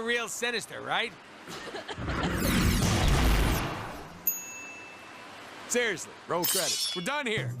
right. That was the real sinister, right? Seriously, roll credits. We're done here.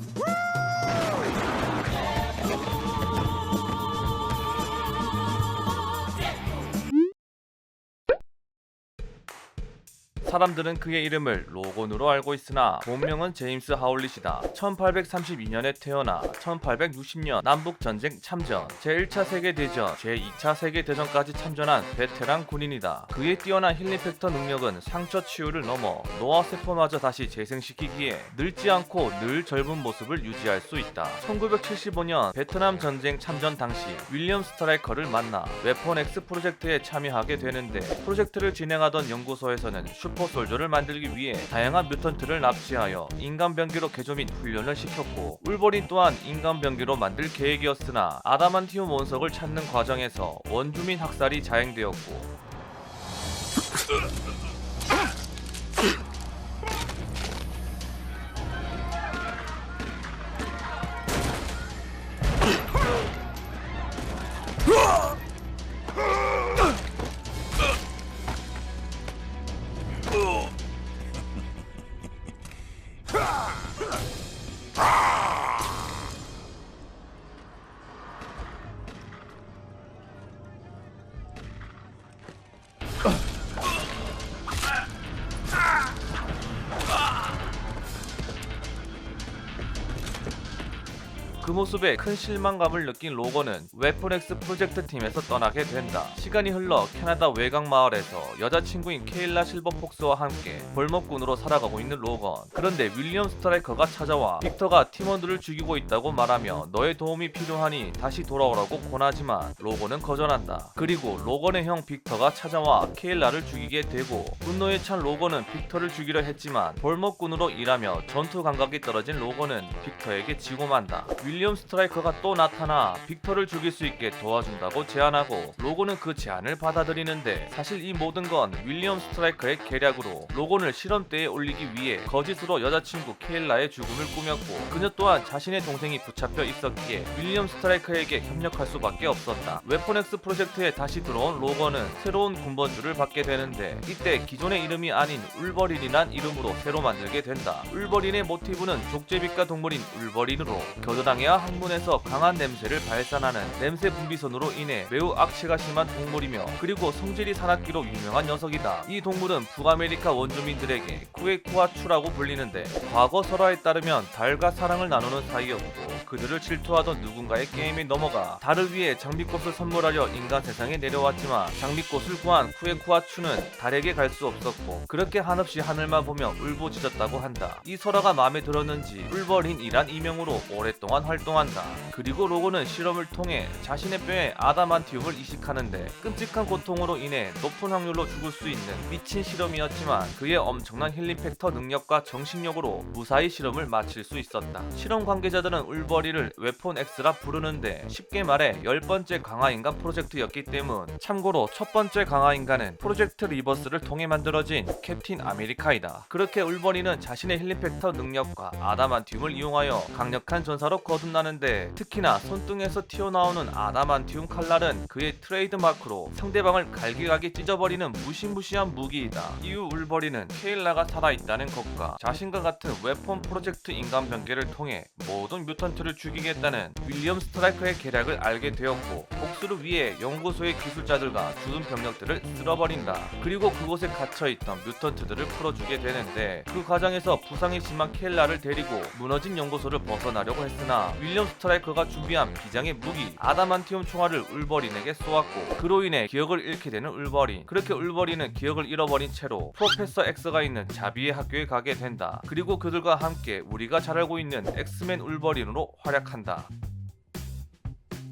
사람들은 그의 이름을 로건으로 알고 있으나 본명은 제임스 하울릿이다. 1832년에 태어나 1860년 남북 전쟁 참전, 제1차 세계 대전, 제2차 세계 대전까지 참전한 베테랑 군인이다. 그의 뛰어난 힐링 팩터 능력은 상처 치유를 넘어 노화 세포마저 다시 재생시키기에 늙지 않고 늘 젊은 모습을 유지할 수 있다. 1975년 베트남 전쟁 참전 당시 윌리엄 스트라이커를 만나 웨폰 X 프로젝트에 참여하게 되는데 프로젝트를 진행하던 연구소에서는 슈퍼 솔저를 만들기 위해 다양한 뮤턴트를 납치하여 인간 병기로 개조 및 훈련을 시켰고 울버린 또한 인간 병기로 만들 계획이었으나 아다만티움 원석을 찾는 과정에서 원주민 학살이 자행되었고 Ha! 그 모습에 큰 실망감을 느낀 로건은 웨폰엑스 프로젝트 팀에서 떠나게 된다. 시간이 흘러 캐나다 외곽 마을에서 여자친구인 케일라 실버폭스와 함께 벌목꾼으로 살아가고 있는 로건. 그런데 윌리엄 스트라이커가 찾아와 빅터가 팀원들을 죽이고 있다고 말하며 너의 도움이 필요하니 다시 돌아오라고 권하지만 로건은 거절한다. 그리고 로건의 형 빅터가 찾아와 케일라를 죽이게 되고 분노에 찬 로건은 빅터를 죽이려 했지만 벌목꾼으로 일하며 전투 감각이 떨어진 로건은 빅터에게 지고 만다. 윌 리엄 스트라이커가 또 나타나 빅터를 죽일 수 있게 도와준다고 제안하고 로건은 그 제안을 받아들이는데 사실 이 모든 건 윌리엄 스트라이커의 계략으로 로건을 실험대에 올리기 위해 거짓으로 여자친구 케일라의 죽음을 꾸몄고 그녀 또한 자신의 동생이 붙잡혀 있었기에 윌리엄 스트라이커에게 협력할 수밖에 없었다. 웨폰엑스 프로젝트에 다시 들어온 로건은 새로운 군번주를 받게 되는데 이때 기존의 이름이 아닌 울버린이란 이름으로 새로 만들게 된다. 울버린의 모티브는 족제비과 동물인 울버린으로 겨드랑이 와 항문에서 강한 냄새를 발산하는 냄새 분비선으로 인해 매우 악취가 심한 동물이며 그리고 성질이 사납기로 유명한 녀석이다. 이 동물은 북아메리카 원주민들에게 쿠에쿠아추라고 불리는데 과거 설화에 따르면 달과 사랑을 나누는 사이였고 그들을 질투하던 누군가의 게임에 넘어가 달을 위해 장미꽃을 선물하려 인간 세상에 내려왔지만 장미꽃을 구한 쿠에쿠아추는 달에게 갈 수 없었고 그렇게 한없이 하늘만 보며 울부짖었다고 한다. 이 설화가 마음에 들었는지 울버린이란 이명으로 오랫동안 활동한다. 그리고 로고는 실험을 통해 자신의 뼈에 아다만티움을 이식하는데 끔찍한 고통으로 인해 높은 확률로 죽을 수 있는 미친 실험이었지만 그의 엄청난 힐링 팩터 능력과 정신력으로 무사히 실험을 마칠 수 있었다. 실험 관계자들은 울버 리를 웨폰 X라 부르는데 쉽게 말해 열 번째 강화인간 프로젝트였기 때문 참고로 첫 번째 강화인간은 프로젝트 리버스를 통해 만들어진 캡틴 아메리카이다. 그렇게 울버리는 자신의 힐링 팩터 능력과 아다만티움을 이용하여 강력한 전사로 거듭나는데 특히나 손등에서 튀어나오는 아다만티움 칼날은 그의 트레이드 마크로 상대방을 갈기갈기 찢어버리는 무시무시한 무기이다. 이후 울버리는 케일라가 살아있다는 것과 자신과 같은 웨폰 프로젝트 인간 변계를 통해 모든 뮤턴트를 죽이겠다는 윌리엄 스트라이커의 계략을 알게 되었고 복수를 위해 연구소의 기술자들과 죽은 병력들을 쓸어버린다. 그리고 그곳에 갇혀있던 뮤턴트들을 풀어주게 되는데 그 과정에서 부상이 심한 케일라를 데리고 무너진 연구소를 벗어나려고 했으나 윌리엄 스트라이커가 준비한 비장의 무기 아다만티움 총알을 울버린에게 쏘았고 그로 인해 기억을 잃게 되는 울버린 그렇게 울버린은 기억을 잃어버린 채로 프로페서 X가 있는 자비의 학교에 가게 된다 그리고 그들과 함께 우리가 잘 알고 있는 엑스맨 울버린으로 활약한다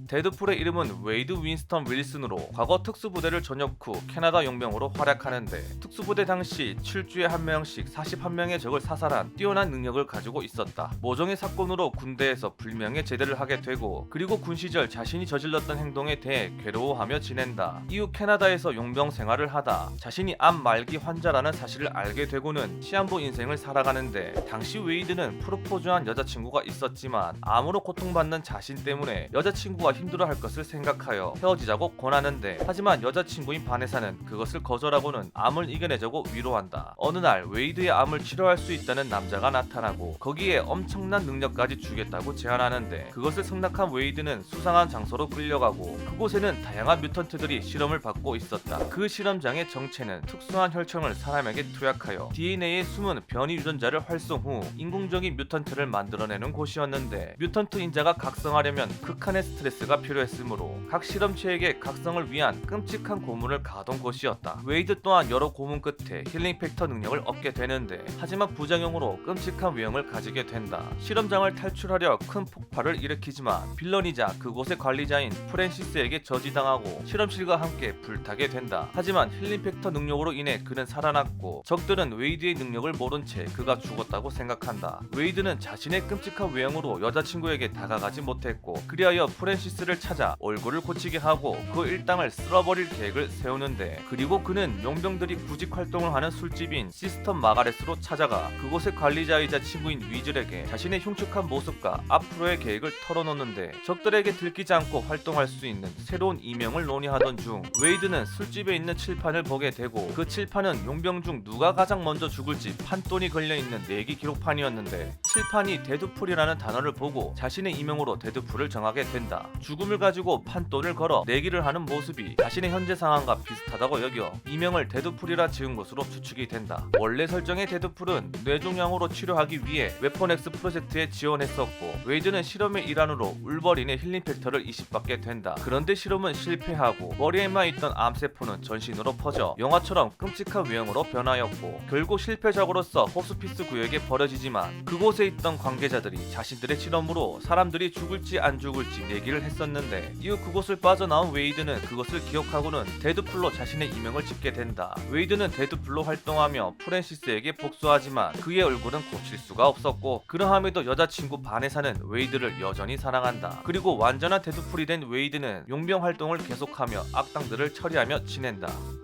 데드풀의 이름은 웨이드 윈스턴 윌슨으로 과거 특수부대를 전역 후 캐나다 용병으로 활약하는데 특수부대 당시 7주에 한 명씩 41명의 적을 사살한 뛰어난 능력을 가지고 있었다. 모종의 사건으로 군대에서 불명예 제대를 하게 되고 그리고 군 시절 자신이 저질렀던 행동에 대해 괴로워하며 지낸다. 이후 캐나다에서 용병 생활을 하다 자신이 암 말기 환자라는 사실을 알게 되고는 시한부 인생을 살아가는데 당시 웨이드는 프로포즈한 여자친구가 있었지만 암으로 고통받는 자신 때문에 여자친구와 힘들어할 것을 생각하여 헤어지자고 권하는데 하지만 여자친구인 바네사는 그것을 거절하고는 암을 이겨내자고 위로한다. 어느 날 웨이드의 암을 치료할 수 있다는 남자가 나타나고 거기에 엄청난 능력까지 주겠다고 제안하는데 그것을 승낙한 웨이드는 수상한 장소로 끌려가고 그곳에는 다양한 뮤턴트들이 실험을 받고 있었다. 그 실험장의 정체는 특수한 혈청을 사람에게 투약하여 DNA에 숨은 변이 유전자를 활성 후 인공적인 뮤턴트를 만들어내는 곳이었는데 뮤턴트 인자가 각성하려면 극한의 스트레스 가 필요했으므로 각 실험체에게 각성을 위한 끔찍한 고문을 가던 곳이었다. 웨이드 또한 여러 고문 끝에 힐링 팩터 능력을 얻게 되는데 하지만 부작용으로 끔찍한 외형을 가지게 된다. 실험장을 탈출하려 큰 폭발을 일으키지만 빌런이자 그곳의 관리자인 프랜시스에게 저지당하고 실험실과 함께 불타게 된다. 하지만 힐링 팩터 능력으로 인해 그는 살아났고 적들은 웨이드의 능력을 모른 채 그가 죽었다고 생각한다. 웨이드는 자신의 끔찍한 외형으로 여자친구에게 다가가지 못했고 그리하여 프랜시스 를 찾아 얼굴을 고치게 하고 그 일당을 쓸어버릴 계획을 세우는데 그리고 그는 용병들이 구직 활동을 하는 술집인 시스턴 마가렛으로 찾아가 그곳의 관리자이자 친구인 위즐에게 자신의 흉측한 모습과 앞으로의 계획을 털어놓는데 적들에게 들키지 않고 활동할 수 있는 새로운 이명을 논의하던 중 웨이드는 술집에 있는 칠판을 보게 되고 그 칠판은 용병 중 누가 가장 먼저 죽을지 판돈이 걸려있는 내기 기록판이었는데 칠판이 데드풀이라는 단어를 보고 자신의 이명으로 데드풀을 정하게 된다. 죽음을 가지고 판돈을 걸어 내기를 하는 모습이 자신의 현재 상황과 비슷하다고 여겨 이명을 데드풀이라 지은 것으로 추측이 된다. 원래 설정의 데드풀은 뇌종양으로 치료하기 위해 웨폰엑스 프로젝트에 지원했었고 웨이드는 실험의 일환으로 울버린의 힐링 팩터를 이식받게 된다. 그런데 실험은 실패하고 머리에만 있던 암세포는 전신으로 퍼져 영화처럼 끔찍한 외형으로 변하였고 결국 실패작으로서 호스피스 구역에 버려지지만 그곳에 있던 관계자들이 자신들의 실험으로 사람들이 죽을지 안 죽을지 내기를 했 었는데 이후 그곳을 빠져나온 웨이드는 그것을 기억하고는 데드풀로 자신의 이명을 짓게 된다. 웨이드는 데드풀로 활동하며 프랜시스에게 복수하지만 그의 얼굴은 고칠 수가 없었고 그러함에도 여자친구 바네사는 웨이드를 여전히 사랑한다. 그리고 완전한 데드풀이 된 웨이드는 용병 활동을 계속하며 악당들을 처리하며 지낸다.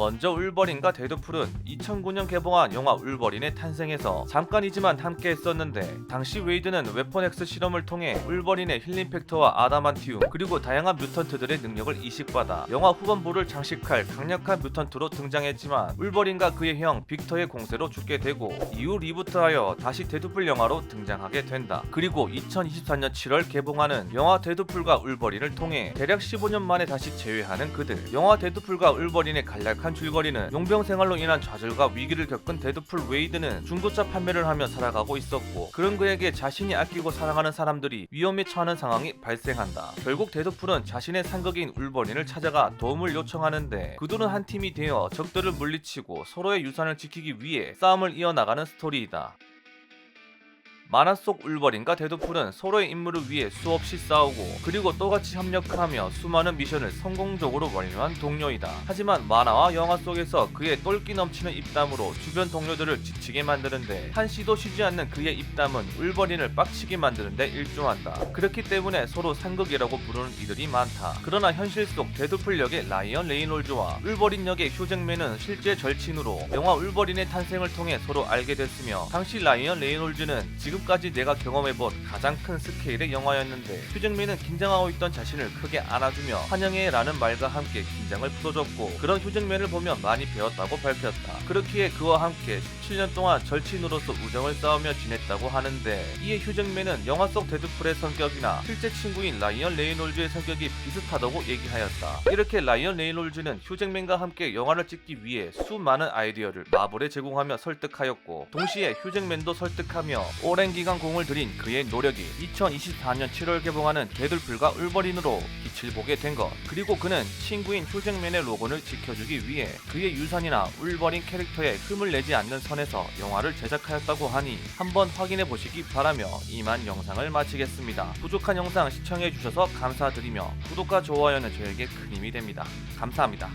먼저 울버린과 데드풀은 2009년 개봉한 영화 울버린의 탄생에서 잠깐이지만 함께 했었는데 당시 웨이드는 웨폰엑스 실험을 통해 울버린의 힐링 팩터와 아다만티움 그리고 다양한 뮤턴트들의 능력을 이식받아 영화 후반부를 장식할 강력한 뮤턴트로 등장했지만 울버린과 그의 형 빅터의 공세로 죽게 되고 이후 리부트하여 다시 데드풀 영화로 등장하게 된다. 그리고 2024년 7월 개봉하는 영화 데드풀과 울버린을 통해 대략 15년 만에 다시 재회하는 그들. 영화 데드풀과 울버린의 간략한 줄거리는 용병 생활로 인한 좌절과 위기를 겪은 데드풀 웨이드는 중고차 판매를 하며 살아가고 있었고 그런 그에게 자신이 아끼고 사랑하는 사람들이 위험에 처하는 상황이 발생한다. 결국 데드풀은 자신의 상극인 울버린을 찾아가 도움을 요청하는데 그들은 한 팀이 되어 적들을 물리치고 서로의 유산을 지키기 위해 싸움을 이어나가는 스토리이다. 만화 속 울버린과 데드풀은 서로의 임무를 위해 수없이 싸우고 그리고 또같이 협력하며 수많은 미션을 성공적으로 완료한 동료이다. 하지만 만화와 영화 속에서 그의 똘끼 넘치는 입담으로 주변 동료들을 지치게 만드는데 한시도 쉬지 않는 그의 입담은 울버린을 빡치게 만드는데 일조한다. 그렇기 때문에 서로 상극이라고 부르는 이들이 많다. 그러나 현실 속 데드풀 역의 라이언 레이놀즈와 울버린 역의 휴잭맨은 실제 절친으로 영화 울버린의 탄생을 통해 서로 알게 됐으며 당시 라이언 레이놀즈는 지금 까지 내가 경험해본 가장 큰 스케일의 영화였는데 휴잭맨은 긴장하고 있던 자신을 크게 안아주며 환영해 라는 말과 함께 긴장을 풀어줬고 그런 휴잭맨을 보며 많이 배웠다고 밝혔다. 그렇기에 그와 함께 17년 동안 절친으로서 우정을 쌓으며 지냈다고 하는데 이에 휴잭맨은 영화 속 데드풀의 성격이나 실제 친구인 라이언 레이놀즈의 성격이 비슷하다고 얘기하였다. 이렇게 라이언 레이놀즈는 휴잭맨과 함께 영화를 찍기 위해 수많은 아이디어를 마블에 제공하며 설득하였고 동시에 휴잭맨도 설득하며 오랜 기간 공을 들인 그의 노력이 2024년 7월 개봉하는 데들풀과 울버린으로 빛을 보게 된 것. 그리고 그는 친구인 휴잭맨의 로고를 지켜주기 위해 그의 유산이나 울버린 캐릭터에 흠을 내지 않는 선에서 영화를 제작하였다고 하니 한번 확인해 보시기 바라며 이만 영상을 마치겠습니다. 부족한 영상 시청해 주셔서 감사드리며 구독과 좋아요는 저에게 큰 힘이 됩니다. 감사합니다.